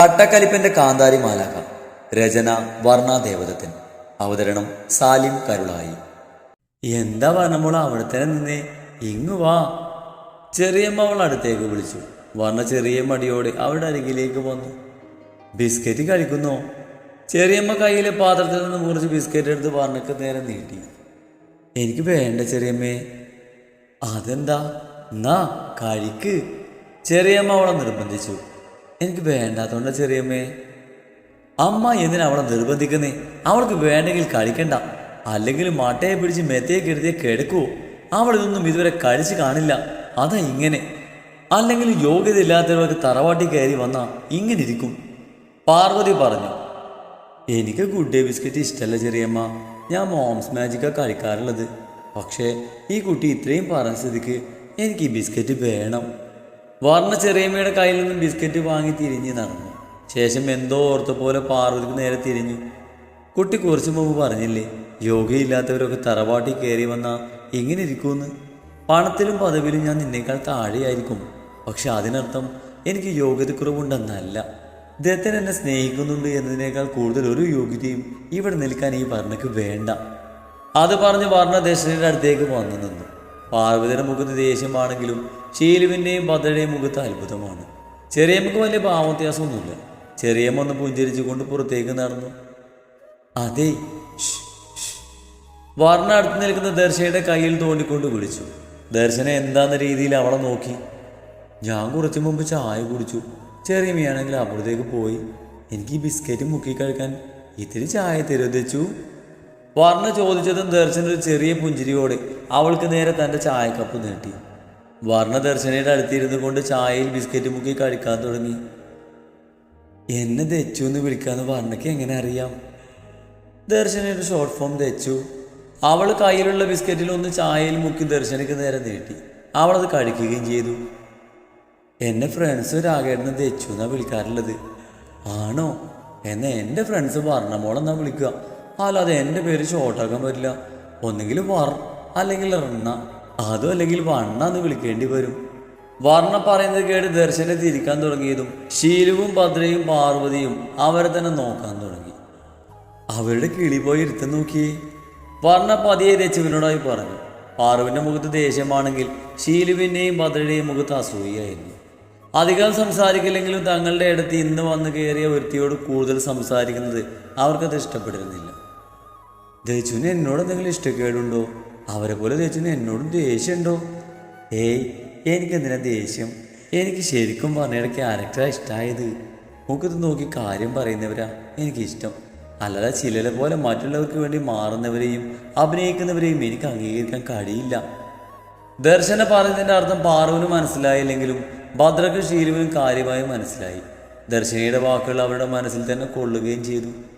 കട്ടക്കലിപ്പന്റെ കാന്താരി മാലാക രചന വർണാദേവതത്തിൻ അവതരണം സാലിം കരുളായി. എന്താ വർണമോള അവിടെ നിന്നേ? ഇങ്ങു വാ. ചെറിയമ്മ അവൾ അടുത്തേക്ക് വിളിച്ചു. വർണ ചെറിയ മടിയോടെ അവളുടെ അരികിലേക്ക് വന്നു. ബിസ്ക്കറ്റ് കഴിക്കുന്നോ? ചെറിയമ്മ കയ്യിലെ പാത്രത്തിൽ നിന്ന് മുറിച്ച് ബിസ്ക്കറ്റ് എടുത്ത് വർണക്ക് നേരെ നീട്ടി. എനിക്ക് വേണ്ട ചെറിയമ്മേ. അതെന്താ? നാ കഴിക്ക്. ചെറിയമ്മ അവളെ നിർബന്ധിച്ചു. എനിക്ക് വേണ്ടാത്തോണ്ട ചെറിയമ്മേ. അമ്മ എന്തിനാ അവളെ നിർബന്ധിക്കുന്നേ? അവൾക്ക് വേണ്ടെങ്കിൽ കഴിക്കണ്ട അല്ലെങ്കിൽ മട്ടയെ പിടിച്ച് മെത്തയെ കെടുത്തിയെ കിടക്കുവോ അവൾ ഇതൊന്നും ഇതുവരെ കഴിച്ച് കാണില്ല. അതാ ഇങ്ങനെ. അല്ലെങ്കിൽ യോഗ്യത ഇല്ലാത്തവർക്ക് തറവാട്ടി കയറി വന്നാ ഇങ്ങനെ ഇരിക്കും. പാർവതി പറഞ്ഞു എനിക്ക് ഗുഡ് ഡേ ബിസ്ക്കറ്റ് ഇഷ്ടമല്ല ചെറിയമ്മ. ഞാൻ മോംസ് മാജിക്കാ കഴിക്കാറുള്ളത് പക്ഷേ ഈ കുട്ടി ഇത്രയും പറഞ്ഞ സ്ഥിതിക്ക് എനിക്ക് ഈ ബിസ്ക്കറ്റ് വേണം. വർണ ചെറിയമ്മയുടെ കയ്യിൽ നിന്നും ബിസ്ക്കറ്റ് വാങ്ങി തിരിഞ്ഞ് നടന്നു. ശേഷം എന്തോ ഓർത്ത പോലെ പാർവതിക്ക് നേരെ തിരിഞ്ഞു. കുട്ടി കുറച്ചു മുമ്പ് പറഞ്ഞില്ലേ യോഗയില്ലാത്തവരൊക്കെ തറവാട്ടി കയറി വന്നാൽ ഇങ്ങനെ ഇരിക്കുമെന്ന് പണത്തിലും പദവിലും ഞാൻ നിന്നേക്കാൾ താഴെയായിരിക്കും. പക്ഷെ അതിനർത്ഥം എനിക്ക് യോഗ്യതക്കുറവുണ്ടെന്നല്ല. ദത്തൻ എന്നെ സ്നേഹിക്കുന്നുണ്ട് എന്നതിനേക്കാൾ കൂടുതൽ ഒരു യോഗ്യതയും ഇവിടെ നിൽക്കാൻ ഈ വർണയ്ക്ക് വേണ്ട. അത് പറഞ്ഞ് വർണ അടുത്തേക്ക് വന്നു നിന്നു. പാർവതിയുടെ മുഖത്ത് ദേഷ്യമാണെങ്കിലും ശീലുവിന്റെയും ഭദ്രയുടെയും മുഖത്ത് അത്ഭുതമാണ്. ചെറിയമ്മക്ക് വലിയ ഭാവവ്യത്യാസമൊന്നുമില്ല ചെറിയമ്മ ഒന്ന് പുഞ്ചിരിച്ചുകൊണ്ട് പുറത്തേക്ക് നടന്നു. അതെ. വർണ അടുത്ത് നിൽക്കുന്ന ദർശയുടെ കയ്യിൽ തോണ്ടിക്കൊണ്ട് വിളിച്ചു. ദർശന എന്താന്ന രീതിയിൽ അവളെ നോക്കി. ഞാൻ കുറച്ചു മുമ്പ് ചായ കുടിച്ചു. ചെറിയമ്മയാണെങ്കിൽ അപ്പുറത്തേക്ക് പോയി. എനിക്ക് ബിസ്ക്കറ്റ് മുക്കി കഴിക്കാൻ ഇത്തിരി ചായ തരുതെച്ചു വർണ ചോദിച്ചതും ദർശനൊരു ചെറിയ പുഞ്ചിരിയോടെ അവൾക്ക് നേരെ തന്റെ ചായക്കപ്പ് നീട്ടി. വർണ ദർശനയുടെ അടുത്തിരുന്നു കൊണ്ട് ചായയിൽ ബിസ്ക്കറ്റ് മുക്കി കഴിക്കാൻ തുടങ്ങി. എന്നെ ദച്ചു എന്ന് വിളിക്കാന്ന് വർണയ്ക്ക് എങ്ങനെ അറിയാം? ദർശനയുടെ ഷോർട്ട് ഫോം തെച്ചു അവൾ കയ്യിലുള്ള ബിസ്ക്കറ്റിൽ ഒന്ന് ചായയിൽ മുക്കി ദർശനയ്ക്ക് നേരെ നീട്ടി. അവളത് കഴിക്കുകയും ചെയ്തു. എന്നെ ഫ്രണ്ട്സ് രാഗേട്ടനെ തെച്ചു എന്നാ വിളിക്കാറുള്ളത്. ആണോ? എന്നെ എന്റെ ഫ്രണ്ട്സ് വർണമോളെന്നാ വിളിക്കുക. അല്ലാതെ എന്റെ പേര് ഷോർട്ടാക്കാൻ പറ്റില്ല. ഒന്നെങ്കിൽ വർ അല്ലെങ്കിൽ റണ്ണ. അതും അല്ലെങ്കിൽ വണ്ണ എന്ന് വിളിക്കേണ്ടി വരും. വർണ പറയുന്നത് കേട്ട് ദർശനെ തിരിക്കാൻ തുടങ്ങിയതും ശീലുവും ഭദ്രയും പാർവതിയും അവരെ തന്നെ നോക്കാൻ തുടങ്ങി. അവരുടെ കിളി പോയി ഇരുത്തം നോക്കി. വർണ പതിയെ രച്ചുവിനോടായി പറഞ്ഞു. പാർവിന്റെ മുഖത്ത് ദേഷ്യമാണെങ്കിൽ ശീലുവിന്റെയും ഭദ്രയുടെയും മുഖത്ത് അസൂയായിരുന്നു അധികം സംസാരിക്കില്ലെങ്കിലും തങ്ങളുടെ ഇടത്ത് ഇന്ന് വന്ന് കയറിയ വൃത്തിയോട് കൂടുതൽ സംസാരിക്കുന്നത് അവർക്കത് ഇഷ്ടപ്പെട്ടിരുന്നില്ല. ദേച്ചുവിന് എന്നോട് എന്തെങ്കിലും ഇഷ്ടക്കേടുണ്ടോ? അവരെ പോലെ ദേശുവിന് എന്നോടും ദേഷ്യമുണ്ടോ? ഏയ് എനിക്കെന്തിനാ ദേഷ്യം? എനിക്ക് ശരിക്കും പറഞ്ഞയുടെ ക്യാരക്ടറാണ് ഇഷ്ടമായത് നമുക്കിത് നോക്കി കാര്യം പറയുന്നവരാ എനിക്കിഷ്ടം. അല്ലാതെ ചിലരെ പോലെ മറ്റുള്ളവർക്ക് വേണ്ടി മാറുന്നവരെയും അഭിനയിക്കുന്നവരെയും എനിക്ക് അംഗീകരിക്കാൻ കഴിയില്ല. ദർശന പറഞ്ഞതിന്റെ അർത്ഥം പാർവനും മനസ്സിലായില്ലെങ്കിലും ഭദ്രക്ക് ശീലവിനും കാര്യമായി മനസ്സിലായി. ദർശനയുടെ വാക്കുകൾ അവരുടെ മനസ്സിൽ തന്നെ കൊള്ളുകയും ചെയ്തു.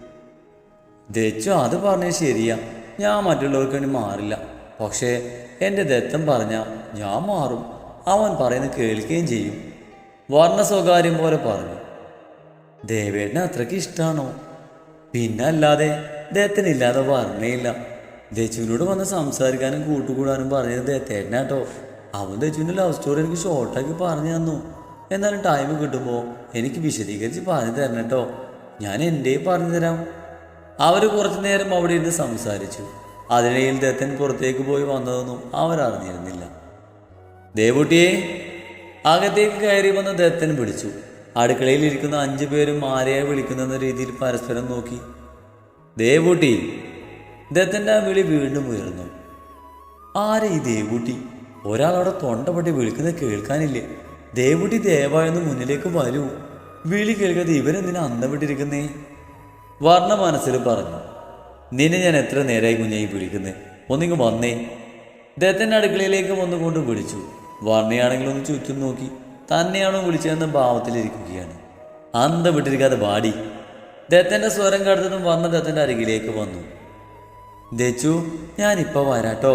ദച്ചു അത് പറഞ്ഞത് ശരിയാ. ഞാൻ മറ്റുള്ളവർക്ക് വേണ്ടി മാറില്ല. പക്ഷേ എന്റെ ദത്തം പറഞ്ഞാൽ ഞാൻ മാറും. അവൻ പറയുന്നത് കേൾക്കുകയും ചെയ്യും. വർണ സ്വകാര്യം പോലെ പറഞ്ഞു. ദേവേട്ടനെ അത്രയ്ക്ക് ഇഷ്ടമാണോ പിന്നെ അല്ലാതെ ദത്തനില്ലാതെ വർണയില്ല. ദച്ചുവിനോട് വന്ന് സംസാരിക്കാനും കൂട്ടുകൂടാനും പറഞ്ഞത് ദത്തേട്ടനാട്ടോ അവൻ ദച്ചുവിന്റെ ലവ് സ്റ്റോറി എനിക്ക് ഷോർട്ടാക്കി പറഞ്ഞു തന്നു. എന്നാലും ടൈം കിട്ടുമ്പോൾ എനിക്ക് വിശദീകരിച്ച് പറഞ്ഞു തരണം കേട്ടോ ഞാൻ എന്റെ പറഞ്ഞു തരാം. അവർ കുറച്ചു നേരം അവിടെ ഇരുന്ന് സംസാരിച്ചു. അതിനിടയിൽ ദത്തൻ പുറത്തേക്ക് പോയി വന്നതൊന്നും അവരറിഞ്ഞിരുന്നില്ല. ദേവുട്ടിയെ അകത്തേക്ക് കയറി വന്ന ദത്തൻ വിളിച്ചു. അടുക്കളയിൽ ഇരിക്കുന്ന അഞ്ചു പേരും ആരെയെ വിളിക്കുന്ന രീതിയിൽ പരസ്പരം നോക്കി. ദേവുട്ടി ദത്തന്റെ ആ വിളി വീണ്ടും ഉയർന്നു. ആരെ ഈ ദേവുട്ടി? ഒരാളവിടെ തൊണ്ടപൊട്ടി വിളിക്കുന്നത് കേൾക്കാനില്ലേ? ദേവുട്ടി ദേവായെന്ന് മുന്നിലേക്ക് വരൂ. വിളി കേൾക്കാതെ ഇവരെന്തിനാ അന്തം വിട്ടിരിക്കുന്നേ? വർണ മനസ്സിൽ പറഞ്ഞു നിന്നെ ഞാൻ എത്ര നേരമായി കുഞ്ഞായി പിടിക്കുന്നത് ഒന്നിങ്ങ് വന്നേ. ദത്തന്റെ അടുക്കളയിലേക്ക് വന്നുകൊണ്ട് വിളിച്ചു വർണയാണെങ്കിൽ ഒന്ന് ചുറ്റും നോക്കി. തന്നെയാണോ വിളിച്ചതെന്ന ഭാവത്തിലിരിക്കുകയാണ് അന്തം വിട്ടിരിക്കാതെ വാടി. ദത്തന്റെ സ്വരം കടത്തിട്ടും വർണ ദത്തന്റെ അരികിലേക്ക് വന്നു. ദച്ചു ഞാനിപ്പോൾ വരാട്ടോ.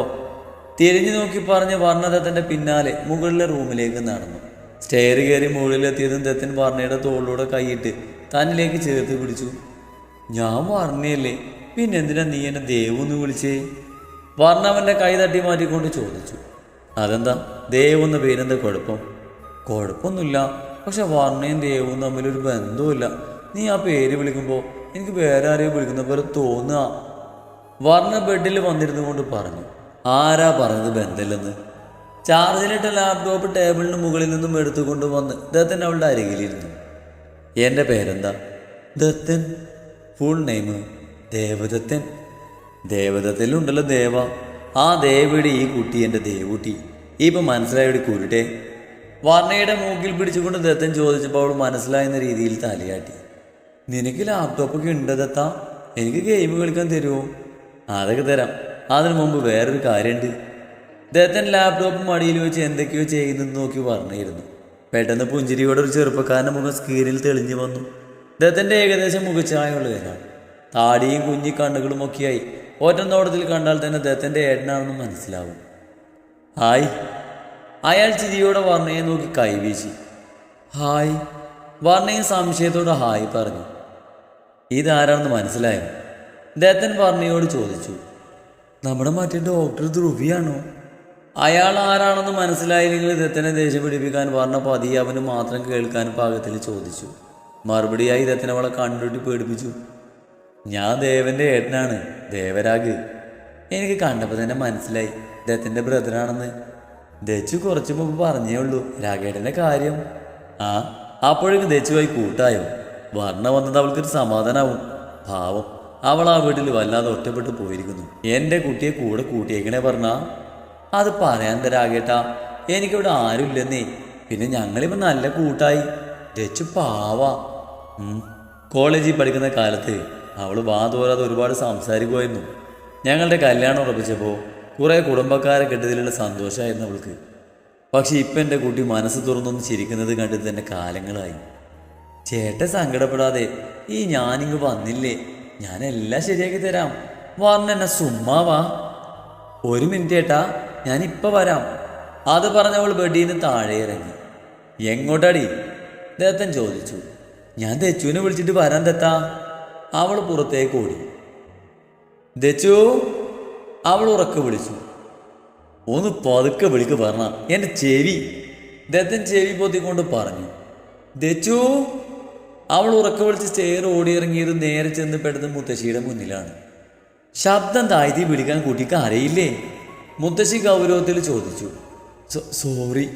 തിരിഞ്ഞു നോക്കി പറഞ്ഞ് വർണദത്തന്റെ പിന്നാലെ മുകളിലെ റൂമിലേക്ക് നടന്നു. സ്റ്റെയർ കയറി മുകളിലെത്തിയതും ദത്തൻ വർണയുടെ തോളിലൂടെ കൈയിട്ട് തന്നിലേക്ക് ചേർത്ത് പിടിച്ചു. ഞാൻ വർണയല്ലേ പിന്നെ എന്തിനാ നീ എന്നെ ദേവെന്ന് വിളിച്ചേ? വർണ അവന്റെ കൈ തട്ടി മാറ്റിക്കൊണ്ട് ചോദിച്ചു. അതെന്താ? ദേവെന്ന പേരെന്താ കുഴപ്പം? കുഴപ്പമൊന്നുമില്ല. പക്ഷെ വർണയും ദേവും തമ്മിലൊരു ബന്ധവുമില്ല. നീ ആ പേര് വിളിക്കുമ്പോൾ എനിക്ക് വേറെ ആരെയും വിളിക്കുന്ന പോലെ തോന്നുക വർണ ബെഡിൽ വന്നിരുന്നു കൊണ്ട് പറഞ്ഞു. ആരാ പറഞ്ഞത് ബന്ധമില്ലെന്ന്? ചാർജിലിട്ട ലാപ്ടോപ്പ് ടേബിളിന് മുകളിൽ നിന്നും എടുത്തുകൊണ്ട് വന്ന് ദത്തൻ അവളുടെ അരികിലിരുന്നു. എന്റെ പേരെന്താ? Dathan. Full name Devadathan. ദേവദത്തിലുണ്ടല്ലോ Deva. ആ ദേവിയുടെ ഈ കുട്ടി എന്റെ ദേവൂട്ടി. ഇപ്പം മനസ്സിലായുടെ കുരുട്ടെ? വർണയുടെ മൂക്കിൽ പിടിച്ചുകൊണ്ട് ദത്തൻ ചോദിച്ചപ്പോൾ അവൾ മനസ്സിലായെന്ന രീതിയിൽ തലയാട്ടി. നിനക്ക് ലാപ്ടോപ്പൊക്കെ ഉണ്ട് ദത്ത. എനിക്ക് ഗെയിം കളിക്കാൻ തരുമോ? അതൊക്കെ തരാം. അതിനു മുമ്പ് വേറൊരു കാര്യമുണ്ട്. ദത്തൻ ലാപ്ടോപ്പ് മടിയിൽ വെച്ച് എന്തൊക്കെയോ ചെയ്യുന്നെന്ന് നോക്കി പറഞ്ഞിരുന്നു പെട്ടെന്ന് പുഞ്ചിരിയോടെ ഒരു ചെറുപ്പക്കാരന്റെ മുഖം സ്ക്രീനിൽ തെളിഞ്ഞു വന്നു. ദത്തന്റെ ഏകദേശം മുഖച്ചായുള്ളവരാണ് താടിയും കുഞ്ഞി കണ്ണുകളും ഒക്കെയായി. ഓറ്റം തോട്ടത്തിൽ കണ്ടാൽ തന്നെ ഇദ്ദേഹത്തിന്റെ ഏട്ടനാണെന്ന് മനസ്സിലാവും. ഹായ്. അയാൾ ചിരിയോടെ വർണയെ നോക്കി കൈവീശി ഹായ്. വർണയും സംശയത്തോടെ ഹായ് പറഞ്ഞു. ഇതാരാണെന്ന് മനസ്സിലായോ? ദത്തൻ വർണയോട് ചോദിച്ചു. നമ്മുടെ മറ്റേ ഡോക്ടർ ധ്രുവിയാണോ? അയാൾ ആരാണെന്ന് മനസ്സിലായില്ലെങ്കിൽ ദത്തനെ ദേഷ്യം പിടിപ്പിക്കാൻ വർണ പതിയെ അവന് മാത്രം കേൾക്കാൻ പാകത്തിൽ ചോദിച്ചു. മറുപടിയായി ദത്തൻ അവളെ കണ്ടുട്ടി പേടിപ്പിച്ചു. ഞാൻ ദേവന്റെ ഏട്ടനാണ് ദേവരാഗ്. എനിക്ക് കണ്ടപ്പോൾ തന്നെ മനസ്സിലായി ദത്തന്റെ ബ്രദറാണെന്ന്. ദച്ചു കുറച്ചു മുമ്പ് പറഞ്ഞേ ഉള്ളൂ രാഘേട്ടന്റെ കാര്യം. ആ അപ്പോഴേക്കും ദച്ചുവായി കൂട്ടായോ? വർണ വന്നത് അവൾക്കൊരു സമാധാനാവും. പാവം അവൾ ആ വീട്ടിൽ വല്ലാതെ ഒറ്റപ്പെട്ടു പോയിരിക്കുന്നു. എന്റെ കുട്ടിയെ കൂടെ കൂട്ടിയേക്കണേ പറഞ്ഞാ അത് പറയാൻ തരാകേട്ടാ എനിക്കിവിടെ ആരുമില്ലെന്നേ. പിന്നെ ഞങ്ങളിപ്പോൾ നല്ല കൂട്ടായി. ദച്ചു പാവാ. കോളേജിൽ പഠിക്കുന്ന കാലത്ത് അവൾ വാതോരാതെ ഒരുപാട് സംസാരിക്കുമായിരുന്നു. ഞങ്ങളുടെ കല്യാണം ഉറപ്പിച്ചപ്പോൾ കുറേ കുടുംബക്കാരെ കെട്ടതിലുള്ള സന്തോഷമായിരുന്നു അവൾക്ക്. പക്ഷെ ഇപ്പം എന്റെ കുട്ടി മനസ്സ് തുറന്നൊന്ന് ചിരിക്കുന്നത് കണ്ടിട്ട് തന്നെ കാലങ്ങളായി. ചേട്ടൻ സങ്കടപ്പെടാതെ ഈ ഞാനിങ്ങ് വന്നില്ലേ? ഞാനെല്ലാം ശരിയാക്കി തരാം. വന്ന് എന്നെ സുമ്മാവാ ഒരു മിനിറ്റ് ഏട്ടാ ഞാൻ ഇപ്പൊ വരാം. അത് പറഞ്ഞവൾ നിന്ന് താഴെ ഇറങ്ങി. എങ്ങോട്ടാടി? ദത്തൻ ചോദിച്ചു. ഞാൻ ദച്ചുവിനെ വിളിച്ചിട്ട് വരാൻ തെത്താ. അവൾ പുറത്തേക്ക് ഓടി. ദച്ചു അവൾ ഉറക്കെ വിളിച്ചു. ഒന്ന് പതുക്കെ വിളിക്ക് പറഞ്ഞ എന്റെ ചെവി. ദത്തൻ ചെവി പൊത്തിക്കൊണ്ട് പറഞ്ഞു. ദച്ചു അവൾ ഉറക്കെ വിളിച്ച് സ്റ്റെയർ ഓടിയിറങ്ങിയത് നേരെ ചെന്ന് പെടുന്ന മുത്തശ്ശിയുടെ മുന്നിലാണ്. ശബ്ദം താഴ്ത്തി പിടിക്കാൻ കുട്ടിക്ക് അറിയില്ലേ മുത്തശ്ശി ഗൗരവത്തിൽ ചോദിച്ചു. സോറി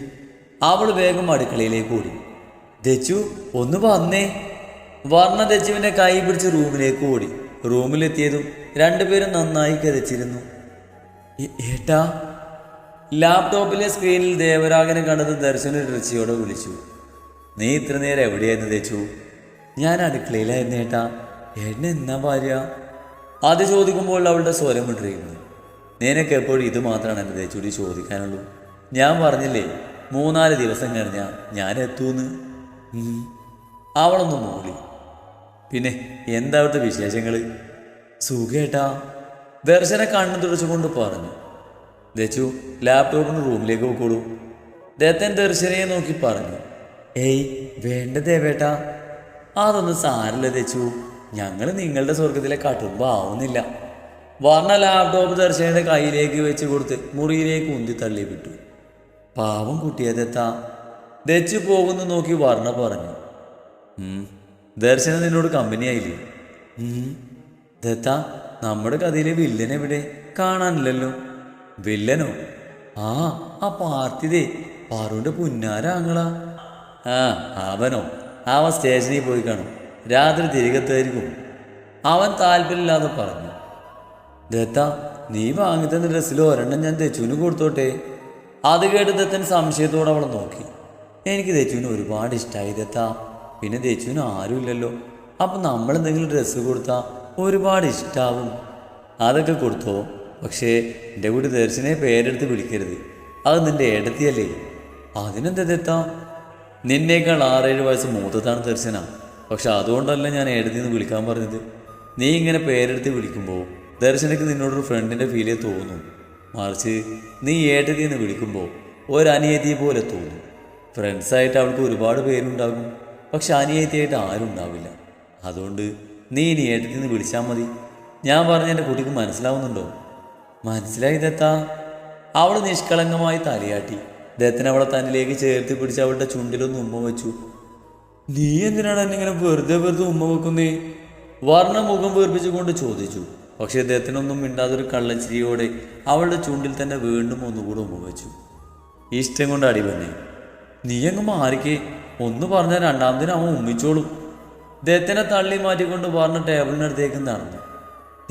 അവൾ വേഗം അടുക്കളയിലേക്ക് ഓടി. ദച്ചു ഒന്ന് വന്നേ വർണ ദച്ചുവിന്റെ കൈ പിടിച്ച് റൂമിലേക്ക് ഓടി. റൂമിലെത്തിയതും രണ്ടുപേരും നന്നായി കരച്ചിരുന്നു. "ഏ- ഏട്ടാ? ലാപ്ടോപ്പിലെ സ്ക്രീനിൽ ദേവരാഗനെ കണ്ടത് ദർശന രുചിയോടെ വിളിച്ചു. നീ ഇത്ര നേരം എവിടെയായിരുന്നു തേച്ചു ഞാൻ അടുക്കളയിലായിരുന്നു ഏട്ടാ. ഏട്ടൻ എന്നാ ഭാര്യ? അത് ചോദിക്കുമ്പോൾ അവളുടെ സ്വരം വിട്ടിരിക്കുന്നു നിനക്ക് എപ്പോഴും ഇത് മാത്രമാണ് എന്റെ തേച്ചൂടി ചോദിക്കാനുള്ളൂ. ഞാൻ പറഞ്ഞില്ലേ മൂന്നാൽ ദിവസം കഴിഞ്ഞാൽ ഞാൻ എത്തൂന്ന്. അവളൊന്ന് മൂളി. പിന്നെ എന്താ അവിടുത്തെ വിശേഷങ്ങൾ സുഖേട്ടാ. ദർശന കണ്ണു തുടച്ചുകൊണ്ട് പറഞ്ഞു. ദച്ചു ലാപ്ടോപ്പിന് റൂമിലേക്ക് പോയിക്കോളൂ ദത്തൻ ദർശനയെ നോക്കി പറഞ്ഞു. ഏയ് വേണ്ട ദേവേട്ടാ അതൊന്നും സാരല്ല ദച്ചു. ഞങ്ങൾ നിങ്ങളുടെ സ്വർഗത്തിലെ കട്ടുമ്പോൾ ആവുന്നില്ല. വർണ ലാപ്ടോപ്പ് ദർശനയുടെ കയ്യിലേക്ക് വെച്ച് കൊടുത്ത് മുറിയിലേക്ക് ഉന്തി തള്ളി വിട്ടു. പാവം കുട്ടിയെ ദത്താ. ദച്ചു പോകുന്നു നോക്കി വർണ പറഞ്ഞു. ദർശനം നിന്നോട് കമ്പനിയായില്ലേ. ദത്ത നമ്മുടെ കഥയിലെ വില്ലൻ എവിടെ? കാണാനില്ലല്ലോ. വില്ലനോ? ആ ആ പാർത്തിതേ പാറുവിന്റെ പുന്നാരാങ്ങളാ ആ അവനോ? അവൻ സ്റ്റേഷനിൽ പോയി കാണും. രാത്രി തിരികെത്തായിരിക്കും. അവൻ താല്പര്യമില്ലാതെ പറഞ്ഞു. ദത്ത നീ വാങ്ങിത്തന്ന ഡ്രസ്സിൽ ഒരെണ്ണം ഞാൻ തെച്ചുവിന് കൊടുത്തോട്ടെ? അത് കേട്ട് ദത്തൻ സംശയത്തോടെ അവളെ നോക്കി. എനിക്ക് ദേച്ചുവിന് ഒരുപാട് ഇഷ്ടമായി ദത്ത പിന്നെ തെച്ചുവിന് ആരുമില്ലല്ലോ. അപ്പം നമ്മൾ എന്തെങ്കിലും ഡ്രസ്സ് കൊടുത്താൽ ഒരുപാട് ഇഷ്ടാവും. അതൊക്കെ കൊടുത്തോ? പക്ഷേ എന്റെ കൂടി ദർശനെ പേരെടുത്ത് വിളിക്കരുത്. അത് നിന്റെ ഏടത്തിയല്ലേ? അതിനെന്താ ദത്ത നിന്നേക്കാൾ ആറേഴ് വയസ്സ് മൂത്തതാണ് ദർശന. പക്ഷെ അതുകൊണ്ടല്ല ഞാൻ ഏടത്തിന്ന് വിളിക്കാൻ പറഞ്ഞത്. നീ ഇങ്ങനെ പേരെടുത്ത് വിളിക്കുമ്പോൾ ദർശനയ്ക്ക് നിന്നോടൊരു ഫ്രണ്ടിന്റെ ഫീലേ തോന്നും. മറിച്ച് നീ ഏട്ടത്തിന്ന് വിളിക്കുമ്പോൾ ഒരനിയതിയെ പോലെ തോന്നും. ഫ്രണ്ട്സായിട്ട് അവൾക്ക് ഒരുപാട് പേരുണ്ടാകും. പക്ഷെ അനിയത്തിയായിട്ട് ആരും ഉണ്ടാവില്ല. അതുകൊണ്ട് നീ ഇനി ഏട്ടത്തിന്ന് വിളിച്ചാൽ മതി. ഞാൻ പറഞ്ഞ എന്റെ കുട്ടിക്ക് മനസ്സിലാവുന്നുണ്ടോ? മനസ്സിലായി ദത്താ അവൾ നിഷ്കളങ്കമായി തലയാട്ടി. ദത്തൻ അവളെ തന്നിലേക്ക് ചേർത്ത് പിടിച്ച് അവളുടെ ചുണ്ടിലൊന്ന് ഉമ്മ വെച്ചു. നീ എന്തിനാണ് എന്നെ ഇങ്ങനെ വെറുതെ വെറുതെ ഉമ്മ വെക്കുന്നേ? വർണ മുഖം വീർപ്പിച്ചുകൊണ്ട് ചോദിച്ചു. പക്ഷെ ദത്തനൊന്നും മിണ്ടാതൊരു കള്ളച്ചിരിയോടെ അവളുടെ ചുണ്ടിൽ തന്നെ വീണ്ടും ഒന്നുകൂടെ ഉമ്മ വെച്ചു. ഇഷ്ടം കൊണ്ട് അടി വന്നേ. നീ അങ്ങ് മാറിക്കേ. ഒന്ന് പറഞ്ഞാൽ രണ്ടാമതിന് അവൻ ഉമ്മിച്ചോളും. ദത്തനെ തള്ളി മാറ്റിക്കൊണ്ട് പറഞ്ഞ ടേബിളിനടുത്തേക്ക് നടന്നു.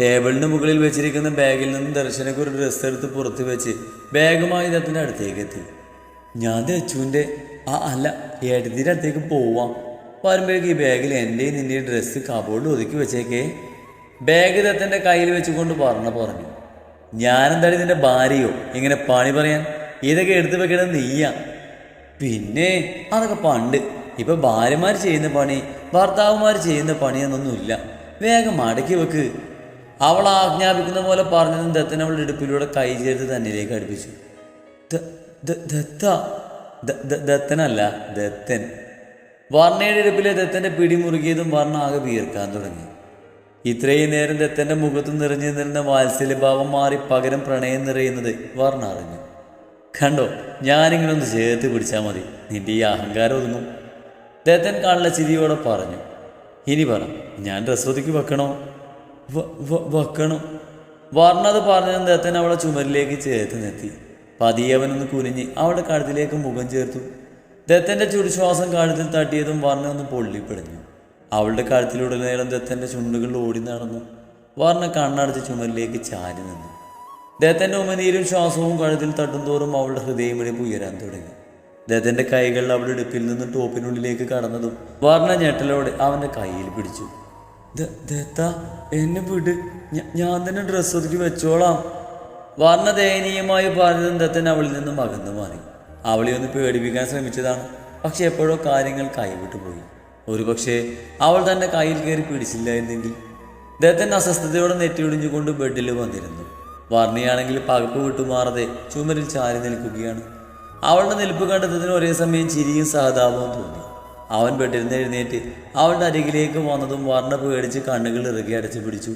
ടേബിളിന് മുകളിൽ വെച്ചിരിക്കുന്ന ബാഗിൽ നിന്ന് ദർശനക്ക് ഒരു ഡ്രസ്സ് എടുത്ത് പുറത്ത് വെച്ച് ബാഗുമായി ദത്തിന്റെ അടുത്തേക്ക് എത്തി. ഞാൻ ദച്ചുവിന്റെ ആ അല്ല ഏട്ടത്തിന്റെ അടുത്തേക്ക് പോവാം. വരുമ്പോഴേക്ക് ഈ ബാഗിൽ എന്റെയും നിന്റെയും ഡ്രസ്സ് കബോർഡിൽ ഒതുക്കി വെച്ചേക്കേ. ബാഗ് ദത്തന്റെ കയ്യിൽ വെച്ചുകൊണ്ട് പറഞ്ഞ പറഞ്ഞു. ഞാനെന്താണ് ഇതിന്റെ ഭാര്യയോ? ഇങ്ങനെ പണി പറയാൻ? ഇതൊക്കെ എടുത്തു വെക്കണം നീയാ. പിന്നെ അതൊക്കെ പണ്ട്. ഇപ്പൊ ഭാര്യമാർ ചെയ്യുന്ന പണി ഭർത്താവുമാർ ചെയ്യുന്ന പണി എന്നൊന്നുമില്ല. വേഗം മടക്കി വെക്ക്. അവൾ ആജ്ഞാപിക്കുന്ന പോലെ പറഞ്ഞതും ദത്തൻ അവളുടെ ഇടുപ്പിലൂടെ കൈ ചേർത്ത് തന്നിലേക്ക് അടുപ്പിച്ചു. ദത്ത. ദത്തനല്ല ദത്തൻ. വർണയുടെ ഇടുപ്പിലെ ദത്തന്റെ പിടി മുറുകിയതും വർണ ആകെ വീർക്കാൻ തുടങ്ങി. ഇത്രയും നേരം ദത്തന്റെ മുഖത്ത് നിറഞ്ഞു നിന്നിരുന്ന വാത്സല്യഭാവം മാറി പകരം പ്രണയം നിറയുന്നത് വർണ അറിഞ്ഞു കണ്ടോ ഞാനിങ്ങനെ ഒന്ന് ചേർത്ത് പിടിച്ചാൽ മതി. നിന്റെ ഈ അഹങ്കാരം ഒതുങ്ങും. ദത്തൻ കാണുന്ന ചിരിയോടെ പറഞ്ഞു ഇനി പറ ഞാൻ ഡ്രസ് ഒതുക്കി വെക്കണോ? വെക്കണം. വർണത് പറഞ്ഞ ദത്തൻ അവളെ ചുമരിലേക്ക് ചേർത്ത് നിർത്തി. പതിയവനൊന്ന് കുനിഞ്ഞ് അവളുടെ കഴുത്തിലേക്ക് മുഖം ചേർത്തു. ദത്തന്റെ ചുടുശ്വാസം കഴുത്തിൽ തട്ടിയതും വർണ ഒന്ന് പൊള്ളിപ്പിടഞ്ഞു. അവളുടെ കഴുത്തിലുടനീളം ദത്തന്റെ ചുണ്ടുകളിൽ ഓടി നടന്നു. വർണ കണ്ണടച്ച് ചുമരിലേക്ക് ചാരി നിന്നു. ദത്തന്റെ ഉമനീരും ശ്വാസവും കഴുത്തിൽ തട്ടുംതോറും അവളുടെ ഹൃദയമിടിപ്പ് ഉയരാൻ തുടങ്ങി. ദത്തന്റെ കൈകൾ അവളുടെ ഇടുപ്പിൽ നിന്ന് ടോപ്പിനുള്ളിലേക്ക് കടന്നതും വർണ ഞെട്ടലോടെ അവന്റെ കയ്യിൽ പിടിച്ചു. "ദ- ദത്ത എന്നെ വിട്. ഞാൻ തന്നെ ഡ്രസ്സ് ഒതുക്കി വെച്ചോളാം. വർണ ദയനീയമായി പറഞ്ഞതും ദത്തൻ അവളിൽ നിന്നും അകന്നു മാറി. അവളെ ഒന്ന് പേടിപ്പിക്കാൻ ശ്രമിച്ചതാണ്. പക്ഷെ എപ്പോഴോ കാര്യങ്ങൾ കൈവിട്ടു പോയി. ഒരുപക്ഷെ അവൾ തന്റെ കയ്യിൽ കയറി പിടിച്ചില്ലായിരുന്നെങ്കിൽ ദത്തൻ അസ്വസ്ഥതയോടെ നെറ്റിയൊടിഞ്ഞുകൊണ്ട് ബെഡിൽ വന്നിരുന്നു. വർണയാണെങ്കിൽ പകപ്പ് വിട്ടുമാറാതെ ചുമരിൽ ചാരി നിൽക്കുകയാണ്. അവളുടെ നിൽപ്പ് കണ്ടെത്തതിന് ഒരേ സമയം ചിരിയും സഹതാപവും തോന്നി. അവൻ പെട്ടിരുന്ന് എഴുന്നേറ്റ് അവളുടെ അരികിലേക്ക് വന്നതും വർണ പേടിച്ച് കണ്ണുകൾ ഇറുകി അടച്ചു പിടിച്ചു.